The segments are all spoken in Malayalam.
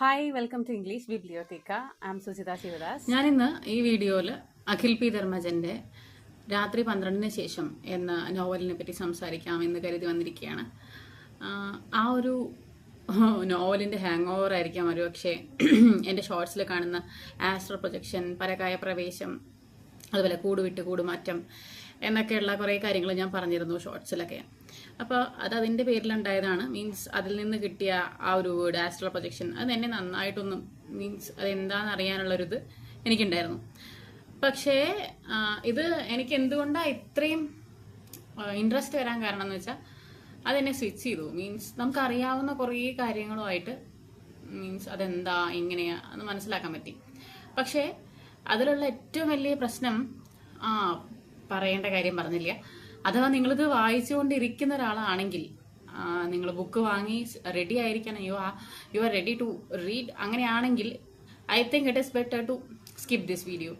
Hi welcome to English bibliotheca am Suchitha Sivadas ഞാനിന്ന് ഈ വീഡിയോയിൽ അഖിൽ പി ധർമ്മജന്റെ രാത്രി പന്ത്രണ്ടിന് ശേഷം എന്ന നോവലിനെ പറ്റി സംസാരിക്കാം എന്ന് കരുതി വന്നിരിക്കുകയാണ്. ആ ഒരു നോവലിന്റെ ഹാങ് ഓവർ ആയിരിക്കാം ഒരു പക്ഷേ എന്റെ ഷോർട്സിൽ കാണുന്ന ആസ്ട്രോ പ്രൊജക്ഷൻ പരകായ പ്രവേശം അതുപോലെ കൂടുവിട്ട് കൂടുമാറ്റം കൂട് മാറ്റം എന്നൊക്കെയുള്ള കുറേ കാര്യങ്ങൾ ഞാൻ പറഞ്ഞിരുന്നു ഷോർട്സിലൊക്കെ അപ്പോൾ അത് അതിന്റെ പേരിലുണ്ടായതാണ്. മീൻസ് അതിൽ നിന്ന് കിട്ടിയ ആ ഒരു വേർഡ് ആസ്ട്രോ പ്രൊജക്ഷൻ അത് എന്നെ നന്നായിട്ടൊന്നും മീൻസ് അത് എന്താണെന്ന് അറിയാനുള്ളൊരിത് എനിക്കുണ്ടായിരുന്നു. പക്ഷേ ഇത് എനിക്ക് എന്തുകൊണ്ടാണ് ഇത്രയും ഇൻട്രസ്റ്റ് വരാൻ കാരണം എന്ന് വെച്ചാൽ അതെന്നെ സ്വിച്ച് ചെയ്തു. മീൻസ് നമുക്ക് അറിയാവുന്ന കുറേ കാര്യങ്ങളുമായിട്ട് മീൻസ് അതെന്താ എങ്ങനെയാ എന്ന് മനസ്സിലാക്കാൻ പറ്റി. പക്ഷേ അതിലുള്ള ഏറ്റവും വലിയ പ്രശ്നം ആ പറയേണ്ട കാര്യം പറഞ്ഞില്ല. അഥവാ നിങ്ങളിത് വായിച്ചുകൊണ്ടിരിക്കുന്ന ഒരാളാണെങ്കിൽ നിങ്ങൾ ബുക്ക് വാങ്ങി റെഡി ആയിരിക്കണം. You ah you are ready to read അങ്ങനെയാണെങ്കിൽ I think it is better to skip this video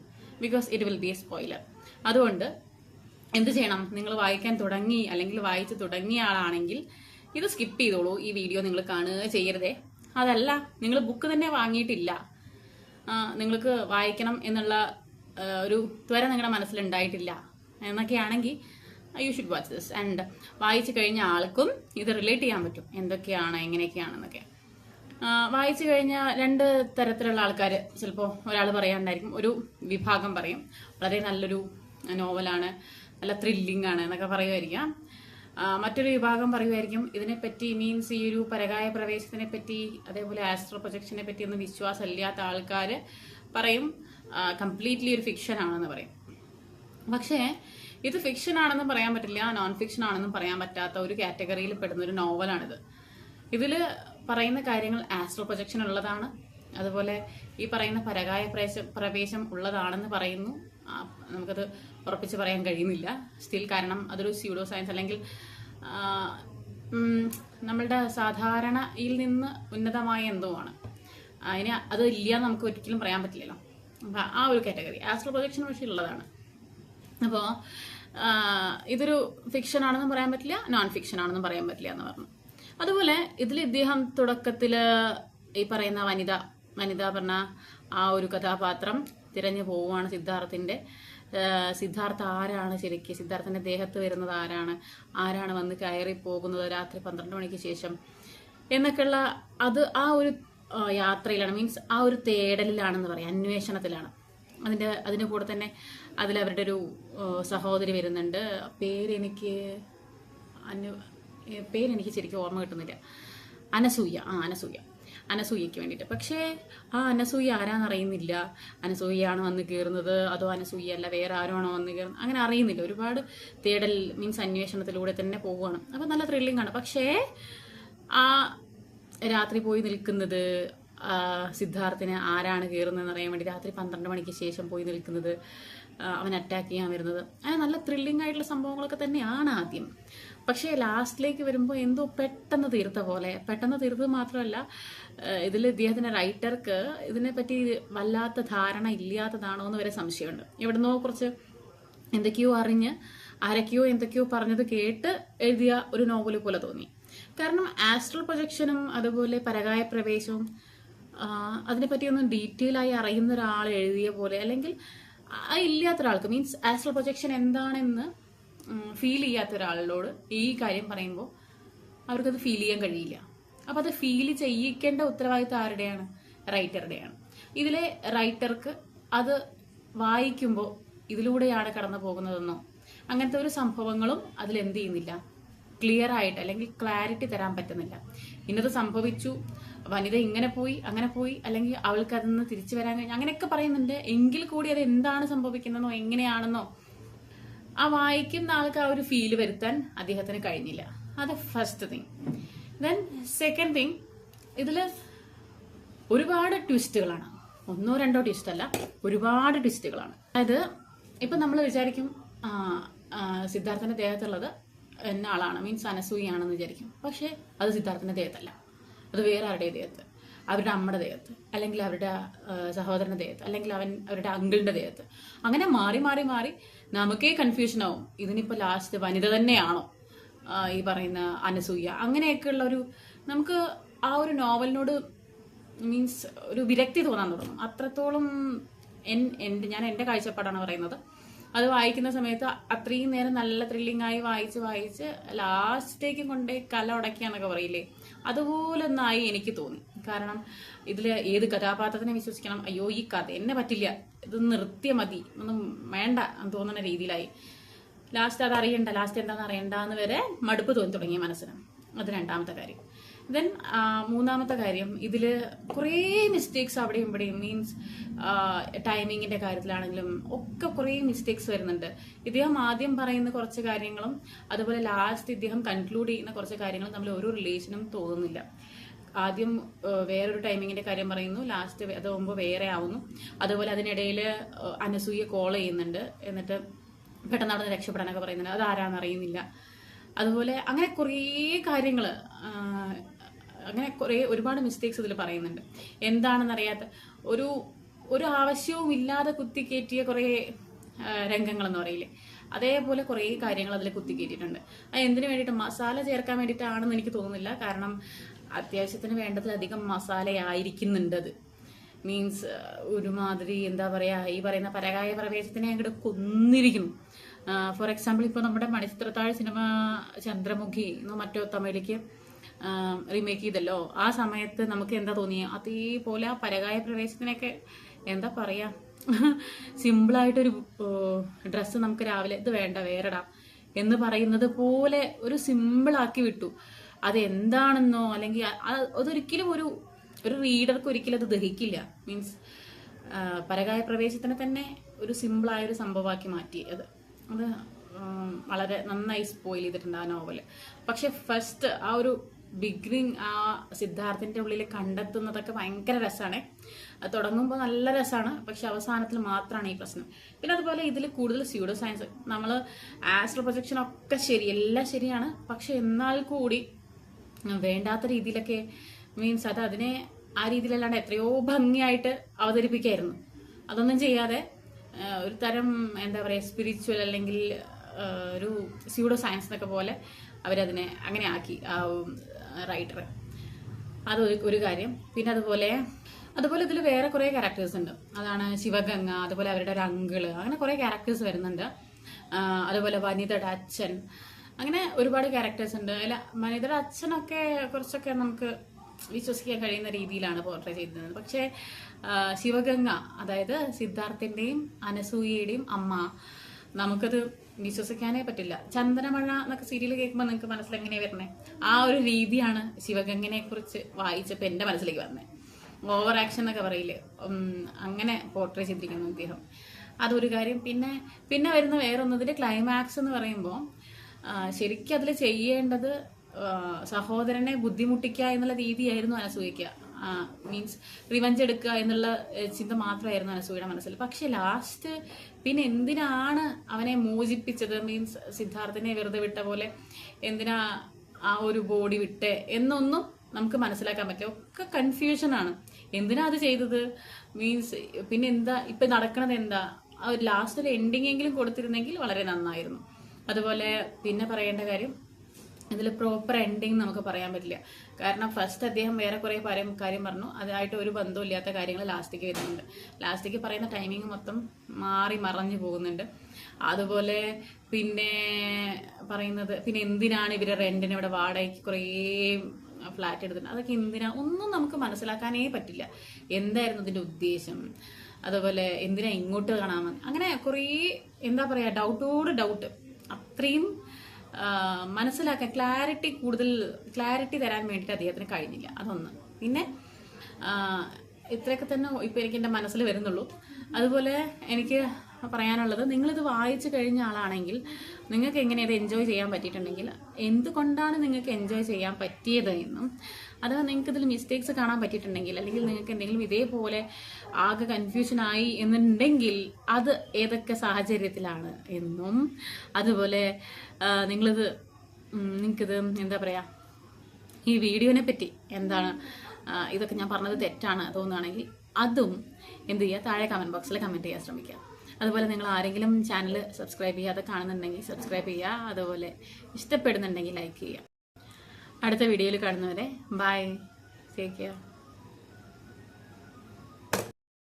because it will be a spoiler അതുകൊണ്ട് എന്ത് ചെയ്യണം? നിങ്ങൾ വായിക്കാൻ തുടങ്ങി അല്ലെങ്കിൽ വായിച്ച് തുടങ്ങിയ ആളാണെങ്കിൽ ഇത് സ്കിപ്പ് ചെയ്തോളൂ. ഈ വീഡിയോ നിങ്ങൾ കാണുക ചെയ്യരുതേ. അതല്ല നിങ്ങൾ ബുക്ക് തന്നെ വാങ്ങിയിട്ടില്ല. നിങ്ങൾക്ക് വായിക്കണം എന്നുള്ള ഒരു ത്വര നിങ്ങളുടെ മനസ്സിലുണ്ടായിട്ടില്ല. എന്നൊക്കെയാണെങ്കിൽ you should watch this and വായിച്ചു കഴിഞ്ഞ ആൾക്കും ഇത് റിലേറ്റ് ചെയ്യാൻ പറ്റും. എന്തൊക്കെയാണ് എങ്ങനെയൊക്കെയാണെന്നൊക്കെ. ആ, വായിച്ചു കഴിഞ്ഞ രണ്ട് തരത്തിലുള്ള ആൾക്കാർ ചിലപ്പോൾ ഒരാൾ പറയാണ്ടായിരിക്കും ഒരു വിഭാഗം പറയും. വളരെ നല്ലൊരു നോവലാണ് നല്ല ത്രില്ലിംഗ് ആണ് എന്നൊക്കെ പറയുമായിരിക്കാം. ആ, മറ്റൊരു വിഭാഗം പറയുമായിരിക്കും ഇതിനെപ്പറ്റി മീൻസ് ഈ ഒരു പരകായ പ്രവേശത്തിനെ പറ്റി അതേപോലെ ആസ്ട്രോ പ്രൊജക്ഷനെ പറ്റി ഒന്നും വിശ്വാസമില്ലാത്ത ആൾക്കാർ പറയും. കംപ്ലീറ്റ്ലി ഒരു ഫിക്ഷൻ ആണെന്ന് പറയും. പക്ഷേ ഇത് ഫിക്ഷൻ ആണെന്നും പറയാൻ പറ്റില്ല നോൺ ഫിക്ഷൻ ആണെന്നും പറയാൻ പറ്റാത്ത ഒരു കാറ്റഗറിയിൽ പെടുന്ന ഒരു നോവലാണിത് ഇതിൽ പറയുന്ന കാര്യങ്ങൾ ആസ്ട്രോ പ്രൊജക്ഷൻ ഉള്ളതാണ്. അതുപോലെ ഈ പറയുന്ന പരകായ പ്രവേശം ഉള്ളതാണെന്ന് പറയുന്നു. നമുക്കത് ഉറപ്പിച്ച് പറയാൻ കഴിയുന്നില്ല. സ്റ്റിൽ കാരണം അതൊരു സ്യൂഡോ സയൻസ് അല്ലെങ്കിൽ നമ്മളുടെ സാധാരണയിൽ നിന്ന് ഉന്നതമായ എന്തോ ആണ്. അതിന് അത് ഇല്ല നമുക്ക് ഒരിക്കലും പറയാൻ പറ്റില്ലല്ലോ. അപ്പോൾ ആ ഒരു കാറ്റഗറി ആസ്ട്രോ പ്രൊജക്ഷൻ പക്ഷേ ഉള്ളതാണ്. അപ്പോൾ ഇതൊരു ഫിക്ഷൻ ആണെന്നും പറയാൻ പറ്റില്ല നോൺ ഫിക്ഷൻ ആണെന്നും പറയാൻ പറ്റില്ല എന്ന് പറഞ്ഞു. അതുപോലെ ഇതിൽ ഇദ്ദേഹം തുടക്കത്തിൽ ഈ പറയുന്ന വനിത വനിത പറഞ്ഞ ആ ഒരു കഥാപാത്രം തിരഞ്ഞു പോവുകയാണ് സിദ്ധാർത്ഥിന്റെ ആ, സിദ്ധാർത്ഥ ആരാണ് ശരിക്കും? സിദ്ധാർത്ഥന്റെ ദേഹത്ത് വരുന്നത് ആരാണ്? ആരാണ് വന്ന് കയറി പോകുന്നത് രാത്രി പന്ത്രണ്ട് മണിക്ക് ശേഷം? എന്നൊക്കെയുള്ള അത് ആ ഒരു യാത്രയിലാണ്. മീൻസ് ആ ഒരു തേടലിലാണെന്ന് പറയാം അന്വേഷണത്തിലാണ്. അതിന്റെ അതിന്റെ കൂടെ തന്നെ അതിൽ അവരുടെ ഒരു സഹോദരി വരുന്നുണ്ട്. പേരെനിക്ക് അനു പേരെനിക്ക് ശരിക്കും ഓർമ്മ കിട്ടുന്നില്ല. അനസൂയ ആ അനസൂയ. അനസൂയയ്ക്ക് വേണ്ടിയിട്ട്. പക്ഷേ ആ അനസൂയ ആരാന്ന് അറിയുന്നില്ല. അനസൂയയാണ് വന്ന് കയറുന്നത് അതോ അനസൂയ അല്ല വേറെ ആരാണോ വന്ന് കയറുന്നത് അങ്ങനെ അറിയുന്നില്ല. ഒരുപാട് തേടൽ മീൻസ് അന്വേഷണത്തിലൂടെ തന്നെ പോവുകയാണ്. അപ്പം നല്ല ത്രില്ലിംഗ് ആണ്. പക്ഷേ ആ രാത്രി പോയി നിൽക്കുന്നത് സിദ്ധാർത്ഥിനെ ആരാണ് കയറുന്നതെന്ന് അറിയാൻ വേണ്ടി രാത്രി പന്ത്രണ്ട് മണിക്ക് ശേഷം പോയി നിൽക്കുന്നത് അവൻ അറ്റാക്ക് ചെയ്യാൻ വരുന്നത്. അങ്ങനെ നല്ല ത്രില്ലിംഗ് ആയിട്ടുള്ള സംഭവങ്ങളൊക്കെ തന്നെയാണ് ആദ്യം. പക്ഷേ ലാസ്റ്റിലേക്ക് വരുമ്പോൾ എന്തോ പെട്ടെന്ന് തീർത്ത പോലെ. പെട്ടെന്ന് തീർത്തത് മാത്രമല്ല ഇതിൽ ഇദ്ദേഹത്തിന്റെ റൈറ്റർക്ക് ഇതിനെപ്പറ്റി വല്ലാത്ത ധാരണ ഇല്ലാത്തതാണോ എന്ന് വരെ സംശയമുണ്ട്. എവിടുന്നോ കുറച്ച് എന്തൊക്കെയോ അറിഞ്ഞ് ആരൊക്കെയോ എന്തൊക്കെയോ പറഞ്ഞത് കേട്ട് എഴുതിയ ഒരു നോവൽ പോലെ തോന്നി. കാരണം ആസ്ട്രൽ പ്രൊജക്ഷനും അതുപോലെ പരകായ പ്രവേശവും അതിനെപ്പറ്റിയൊന്നും ഡീറ്റെയിൽ ആയി അറിയുന്ന ഒരാൾ എഴുതിയ പോലെ അല്ലെങ്കിൽ ആ ഇല്ലാത്ത ഒരാൾക്ക് മീൻസ് ആസ്ട്രൽ പ്രൊജക്ഷൻ എന്താണെന്ന് ഫീൽ ചെയ്യാത്ത ഒരാളോട് ഈ കാര്യം പറയുമ്പോൾ അവർക്കത് ഫീൽ ചെയ്യാൻ കഴിയില്ല. അപ്പോൾ അത് ഫീൽ ചെയ്യിക്കേണ്ട ഉത്തരവാദിത്തം ആരുടെയാണ്? റൈറ്ററുടെയാണ് ഇതിലെ റൈറ്റർക്ക് അത് വായിക്കുമ്പോൾ ഇതിലൂടെയാണ് കടന്നു പോകുന്നതെന്നോ അങ്ങനത്തെ ഒരു സംഭവങ്ങളും അതിൽ എന്ത് ചെയ്യുന്നില്ല? ക്ലിയർ ആയിട്ട് അല്ലെങ്കിൽ ക്ലാരിറ്റി തരാൻ പറ്റുന്നില്ല. ഇന്നത് സംഭവിച്ചു. വനിത ഇങ്ങനെ പോയി അങ്ങനെ പോയി അല്ലെങ്കിൽ അവൾക്ക് അതൊന്ന് തിരിച്ചു വരാൻ കഴിഞ്ഞു. അങ്ങനെയൊക്കെ പറയുന്നുണ്ട്. എങ്കിൽ കൂടി അത് എന്താണ് സംഭവിക്കുന്നതെന്നോ എങ്ങനെയാണെന്നോ ആ വായിക്കുന്ന ആൾക്ക് ആ ഒരു ഫീൽ വരുത്താൻ അദ്ദേഹത്തിന് കഴിഞ്ഞില്ല. അത് first thing then second thing ഇതിൽ ഒരുപാട് ട്വിസ്റ്റുകളാണ് ഒന്നോ രണ്ടോ ട്വിസ്റ്റ് അല്ല ഒരുപാട് ട്വിസ്റ്റുകളാണ് അതായത് ഇപ്പൊ നമ്മൾ വിചാരിക്കും സിദ്ധാർത്ഥന്റെ ദേഹത്തുള്ളത് എന്ന ആളാണ് മീൻസ് അനസൂയാണെന്ന് വിചാരിക്കും. പക്ഷേ അത് സിദ്ധാർത്ഥന്റെ ദേഹത്തല്ല. അത് വേറെ ആരുടെ ദേഹത്ത്? അവരുടെ അമ്മയുടെ ദേഹത്ത് അല്ലെങ്കിൽ അവരുടെ സഹോദരന്റെ ദേഹത്ത് അല്ലെങ്കിൽ അവൻ അവരുടെ അങ്കിളിന്റെ ദേഹത്ത്. അങ്ങനെ മാറി മാറി മാറി നമുക്കേ കൺഫ്യൂഷൻ ആവും. ഇതിനിപ്പോ ലാസ്റ്റ് വനിത തന്നെയാണോ ഈ പറയുന്ന അനസൂയ? അങ്ങനെയൊക്കെയുള്ള ഒരു നമുക്ക് ആ ഒരു നോവലിനോട് മീൻസ് ഒരു വിരക്തി തോന്നാൻ തുടങ്ങും. അത്രത്തോളം എൻ എന്റെ ഞാൻ എന്റെ കാഴ്ചപ്പാടാണ് പറയുന്നത്. അത് വായിക്കുന്ന സമയത്ത് അത്രയും നേരം നല്ല ത്രില്ലിംഗ് ആയി വായിച്ച് വായിച്ച് ലാസ്റ്റേക്ക് കൊണ്ടേ കല ഉടക്കിയാന്നൊക്കെ പറയില്ലേ? അതുപോലെ ഒന്നായി എനിക്ക് തോന്നി. കാരണം ഇതിൽ ഏത് കഥാപാത്രത്തിനെ വിശ്വസിക്കണം? അയ്യോ ഈ കഥ എന്നെ പറ്റില്ല. ഇത് നിർത്തിയ മതി. ഒന്നും വേണ്ട എന്ന് തോന്നുന്ന രീതിയിലായി. ലാസ്റ്റ് അത് അറിയണ്ട. ലാസ്റ്റ് എന്താണെന്ന് അറിയണ്ടെന്ന് വരെ മടുപ്പ് തോന്നി തുടങ്ങി മനസ്സിന്. അത് രണ്ടാമത്തെ കാര്യം. ദെൻ മൂന്നാമത്തെ കാര്യം ഇതിൽ കുറേ മിസ്റ്റേക്സ് അവിടെയും ഇവിടെയും മീൻസ് ടൈമിങ്ങിന്റെ കാര്യത്തിലാണെങ്കിലും ഒക്കെ കുറേ മിസ്റ്റേക്സ് വരുന്നുണ്ട്. ഇദ്ദേഹം ആദ്യം പറയുന്ന കുറച്ച് കാര്യങ്ങളും അതുപോലെ ലാസ്റ്റ് ഇദ്ദേഹം കൺക്ലൂഡ് ചെയ്യുന്ന കുറച്ച് കാര്യങ്ങളും തമ്മിൽ ഒരു റിലേഷനും തോന്നുന്നില്ല. ആദ്യം വേറൊരു ടൈമിങ്ങിന്റെ കാര്യം പറയുന്നു ലാസ്റ്റ് അത് മുമ്പ് വേറെ ആവുന്നു. അതുപോലെ അതിനിടയിൽ അനസൂയ കോൾ ചെയ്യുന്നുണ്ട്. എന്നിട്ട് പെട്ടെന്ന് അവിടെ നിന്ന് രക്ഷപ്പെടാനൊക്കെ പറയുന്നുണ്ട്. അത് ആരാന്ന് അറിയുന്നില്ല. അതുപോലെ അങ്ങനെ കുറേ കാര്യങ്ങൾ അങ്ങനെ കുറേ ഒരുപാട് മിസ്റ്റേക്സ് ഇതിൽ പറയുന്നുണ്ട്. എന്താണെന്നറിയാത്ത ഒരു ഒരു ആവശ്യവും ഇല്ലാതെ കുത്തിക്കയറ്റിയ കുറേ രംഗങ്ങളെന്ന് പറയില്ലേ. അതേപോലെ കുറേ കാര്യങ്ങൾ അതിൽ കുത്തിക്കയറ്റിയിട്ടുണ്ട് അത് എന്തിനു വേണ്ടിയിട്ട് മസാല ചേർക്കാൻ വേണ്ടിയിട്ടാണെന്ന് എനിക്ക് തോന്നുന്നില്ല. കാരണം അത്യാവശ്യത്തിന് വേണ്ടതിലധികം മസാലയായിരിക്കുന്നുണ്ട് അത്. മീൻസ് ഒരുമാതിരി എന്താ പറയാ ഈ പറയുന്ന പരകായ പ്രവേശത്തിനെ അങ്ങോട്ട് കൊന്നിരിക്കുന്നു. ഫോർ എക്സാമ്പിൾ ഇപ്പോൾ നമ്മുടെ മണിച്ചിത്രത്താഴ് സിനിമ ചന്ദ്രമുഖി മറ്റോ തമിഴിലേക്ക് റീമേക്ക് ചെയ്തല്ലോ. ആ സമയത്ത് നമുക്ക് എന്താ തോന്നിയ? അതേപോലെ ആ പരകായ പ്രവേശത്തിനൊക്കെ എന്താ പറയാ? സിമ്പിളായിട്ടൊരു ഡ്രസ്സ് നമുക്ക് രാവിലെ ഇത് വേണ്ട വേറെടാം എന്ന് പറയുന്നത് പോലെ ഒരു സിമ്പിളാക്കി വിട്ടു. അത് എന്താണെന്നോ അല്ലെങ്കിൽ അതൊരിക്കലും ഒരു ഒരു റീഡർക്ക് ഒരിക്കലും അത് ദഹിക്കില്ല. മീൻസ് പരകായ പ്രവേശത്തിനെ തന്നെ ഒരു സിമ്പിളായൊരു സംഭവമാക്കി മാറ്റി അത് അത് വളരെ നന്നായി സ്പോയിൽ ചെയ്തിട്ടുണ്ട് ആ നോവൽ പക്ഷെ ഫസ്റ്റ് ആ ഒരു ബിഗിനിങ് ആ സിദ്ധാർത്ഥിന്റെ ഉള്ളിൽ കണ്ടെത്തുന്നതൊക്കെ ഭയങ്കര രസമാണ് അത് തുടങ്ങുമ്പോൾ നല്ല രസമാണ് പക്ഷെ അവസാനത്തിൽ മാത്രമാണ് ഈ പ്രശ്നം. പിന്നെ അതുപോലെ ഇതിൽ കൂടുതൽ സ്യൂഡോ സയൻസ് നമ്മൾ ആസ്ട്രോ പ്രൊജക്ഷൻ ഒക്കെ ശരി എല്ലാം ശരിയാണ്. പക്ഷെ എന്നാൽ കൂടി വേണ്ടാത്ത രീതിയിലൊക്കെ മീൻസ് അത് അതിനെ ആ രീതിയിലല്ലാണ്ട് എത്രയോ ഭംഗിയായിട്ട് അവതരിപ്പിക്കായിരുന്നു. അതൊന്നും ചെയ്യാതെ ഒരു തരം എന്താ പറയുക സ്പിരിച്വൽ അല്ലെങ്കിൽ ഒരു സ്യൂഡോ സയൻസ് എന്നൊക്കെ പോലെ അവരതിനെ അങ്ങനെ ആക്കി ആ റൈറ്റർ അത് ഒരു- കാര്യം. പിന്നെ അതുപോലെ അതുപോലെ ഇതിൽ വേറെ കുറേ ക്യാരക്ടേഴ്സ് ഉണ്ട്. അതാണ് ശിവഗംഗ അതുപോലെ അവരുടെ ഒരു അങ്കിൾ അങ്ങനെ കുറേ ക്യാരക്ടേഴ്സ് വരുന്നുണ്ട്. അതുപോലെ വനിതയുടെ അച്ഛൻ. അങ്ങനെ ഒരുപാട് ക്യാരക്ടേഴ്സ് ഉണ്ട്. അല്ല വനിതയുടെ അച്ഛനൊക്കെ കുറച്ചൊക്കെ നമുക്ക് വിശ്വസിക്കാൻ കഴിയുന്ന രീതിയിലാണ് പോർട്രേ ചെയ്തിരുന്നത്. പക്ഷേ ശിവഗംഗ അതായത് സിദ്ധാർത്ഥിന്റെയും അനസൂയയുടെയും അമ്മ നമുക്കത് വിശ്വസിക്കാനേ പറ്റില്ല. ചന്ദനമഴ എന്നൊക്കെ സീരിയൽ കേൾക്കുമ്പോൾ നിങ്ങൾക്ക് മനസ്സിൽ വരണേ ആ ഒരു രീതിയാണ് ശിവഗംഗനെ കുറിച്ച് വായിച്ചപ്പോൾ എന്റെ മനസ്സിലേക്ക് വന്നത് ഓവർ ആക്ഷൻ എന്നൊക്കെ പറയില്ല? അങ്ങനെ പോർട്രേ ചെയ്തിരിക്കുന്നു അദ്ദേഹം അതൊരു കാര്യം. പിന്നെ പിന്നെ വരുന്ന വേറൊന്നതിന്റെ ക്ലൈമാക്സ് എന്ന് പറയുമ്പോൾ ശരിക്കും അതിൽ ചെയ്യേണ്ടത് സഹോദരനെ ബുദ്ധിമുട്ടിക്കുക എന്നുള്ള രീതിയായിരുന്നു അനസൂയയ്ക്ക്. മീൻസ് റിവഞ്ച് എടുക്കുക എന്നുള്ള ചിന്ത മാത്രമായിരുന്നു അനസൂയയുടെ മനസ്സിൽ. പക്ഷെ ലാസ്റ്റ് പിന്നെ എന്തിനാണ് അവനെ മോചിപ്പിച്ചത്? മീൻസ് സിദ്ധാർത്ഥനെ വെറുതെ വിട്ട പോലെ എന്തിനാ ആ ഒരു ബോഡി വിട്ട് എന്നൊന്നും നമുക്ക് മനസ്സിലാക്കാൻ പറ്റില്ല. ഒക്കെ കൺഫ്യൂഷനാണ് എന്തിനാ അത് ചെയ്തത്? മീൻസ് പിന്നെ എന്താ ഇപ്പൊ നടക്കണത് എന്താ? ആ ഒരു ലാസ്റ്റ് ഒരു എൻഡിങ് എങ്കിലും കൊടുത്തിരുന്നെങ്കിൽ വളരെ നന്നായിരുന്നു. അതുപോലെ പിന്നെ പറയേണ്ട കാര്യം ഇതിൽ പ്രോപ്പർ എൻഡിങ് നമുക്ക് പറയാൻ പറ്റില്ല. കാരണം ഫസ്റ്റ് അദ്ദേഹം വേറെ കുറേ കാര്യം കാര്യം പറഞ്ഞു. അതായിട്ട് ഒരു ബന്ധവും ഇല്ലാത്ത കാര്യങ്ങൾ ലാസ്റ്റിക്ക് വരുന്നുണ്ട്. ലാസ്റ്റിക്ക് പറയുന്ന ടൈമിംഗ് മൊത്തം മാറി മറഞ്ഞു പോകുന്നുണ്ട്. അതുപോലെ പിന്നെ പറയുന്നത് പിന്നെ എന്തിനാണ് ഇവരെ റെന്റിന് ഇവിടെ വാടകയ്ക്ക് കുറേ ഫ്ലാറ്റ് എടുത്തിട്ടുണ്ട് അതൊക്കെ എന്തിനാ? ഒന്നും നമുക്ക് മനസ്സിലാക്കാനേ പറ്റില്ല. എന്തായിരുന്നു അതിന്റെ ഉദ്ദേശം? അതുപോലെ എന്തിനാ ഇങ്ങോട്ട് കാണാമെന്ന് അങ്ങനെ കുറേ എന്താ പറയാ ഡൗട്ടോട് ഡൗട്ട് അത്രയും മനസ്സിലാക്കാൻ ക്ലാരിറ്റി കൂടുതൽ ക്ലാരിറ്റി തരാൻ വേണ്ടിയിട്ട് അദ്ദേഹത്തിന് കഴിഞ്ഞില്ല. അതൊന്ന്. പിന്നെ ഇത്രയൊക്കെ തന്നെ ഇപ്പൊ എനിക്ക് എന്റെ മനസ്സിൽ വരുന്നുള്ളൂ. അതുപോലെ എനിക്ക് പറയാനുള്ളത് നിങ്ങളിത് വായിച്ചു കഴിഞ്ഞ ആളാണെങ്കിൽ നിങ്ങൾക്ക് എങ്ങനെ ഇത് എൻജോയ് ചെയ്യാൻ പറ്റിയിട്ടുണ്ടെങ്കിൽ എന്തുകൊണ്ടാണ് നിങ്ങൾക്ക് എൻജോയ് ചെയ്യാൻ പറ്റിയത് എന്നും അഥവാ നിങ്ങൾക്ക് ഇതിൽ മിസ്റ്റേക്സ് കാണാൻ പറ്റിയിട്ടുണ്ടെങ്കിൽ അല്ലെങ്കിൽ നിങ്ങൾക്ക് എന്തെങ്കിലും ഇതേപോലെ ആകെ കൺഫ്യൂഷനായി എന്നുണ്ടെങ്കിൽ അത് ഏതൊക്കെ സാഹചര്യത്തിലാണ് എന്നും അതുപോലെ നിങ്ങളിത് നിങ്ങൾക്കിത് എന്താ പറയുക ഈ വീഡിയോനെ പറ്റി എന്താണ് ഇതൊക്കെ ഞാൻ പറഞ്ഞത് തെറ്റാണ് തോന്നുകയാണെങ്കിൽ അതും എന്ത് ചെയ്യുക താഴെ കമന്റ് ബോക്സിൽ കമന്റ് ചെയ്യാൻ ശ്രമിക്കുക. അതുപോലെ നിങ്ങൾ ആരെങ്കിലും ചാനൽ സബ്സ്ക്രൈബ് ചെയ്യാതെ കാണുന്നുണ്ടെങ്കിൽ സബ്സ്ക്രൈബ് ചെയ്യുക. അതുപോലെ ഇഷ്ടപ്പെടുന്നുണ്ടെങ്കിൽ ലൈക്ക് ചെയ്യുക. അടുത്ത വീഡിയോയിൽ കാണുന്നവരെ ബൈ ടേക്ക് കെയർ